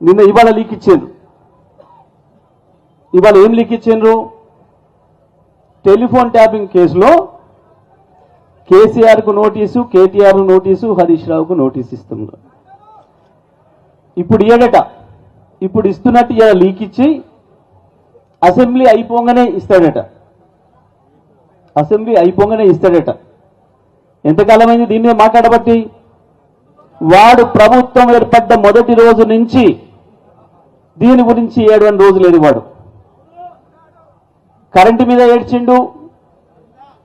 నిన్న ఇవాళ లీక్ ఇచ్చిండ్రు ఇవాళ ఏం లీక్ ఇచ్చిండ్రు? టెలిఫోన్ ట్యాపింగ్ కేసులో కేసీఆర్కు నోటీసు కేటీఆర్కు నోటీసు హరీష్ రావుకు నోటీస్ ఇస్తున్నారు. ఇప్పుడు ఇయ్యడట. ఇప్పుడు ఇస్తున్నట్టు ఇలా లీక్ ఇచ్చి అసెంబ్లీ అయిపోగానే ఇస్తాడట. అసెంబ్లీ అయిపోగానే ఇస్తాడట. ఎంతకాలమైంది దీన్నే మాట్లాడబట్టి? వాడు ప్రభుత్వం ఏర్పడ్డ మొదటి రోజు నుంచి దీని గురించి ఏడవని రోజు లేదు వాడు. కరెంటు మీద ఏడ్చిండు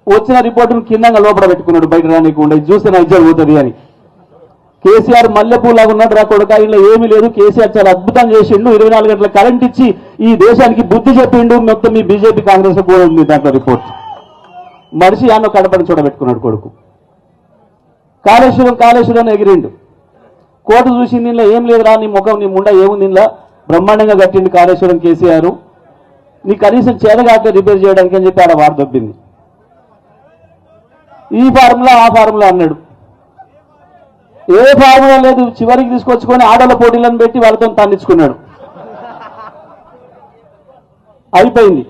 వచ్చిన రిపోర్టును కిందంగా లోపల పెట్టుకున్నాడు బయట రానికుండా చూస్తే నా పోతుంది అని. కేసీఆర్ మల్లెపూలాగా ఉన్నాడు రా కొడుక ఇలా ఏమీ లేదు. కేసీఆర్ చాలా అద్భుతంగా చేసిండు. ఇరవై నాలుగు గంటల కరెంట్ ఇచ్చి ఈ దేశానికి బుద్ధి చెప్పిండు. మొత్తం మీ బీజేపీ కాంగ్రెస్ కూడా ఉంది దాంట్లో రిపోర్ట్. మనిషి ఆమె కడపని చూడబెట్టుకున్నాడు కొడుకు. కాళేశ్వరం కాళేశ్వరం ఎగిరిండు. కోట చూసి దీనిలో ఏం లేదురా నీ ముఖం నీ ముండ ఏముంది దీనిలో బ్రహ్మాండంగా కట్టింది కాళేశ్వరం కేసీఆర్. నీ కనీసం చేతగాక రిపేర్ చేయడానికి అని చెప్పి ఆడ వారు దొబ్బింది ఈ ఫార్ములా ఆ ఫార్ములా అన్నాడు. ఏ ఫార్ములా లేదు చివరికి తీసుకొచ్చుకొని ఆడల పోటీలను పెట్టి వాళ్ళతో తండించుకున్నాడు. అయిపోయింది.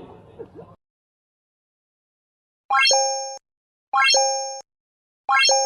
Bye.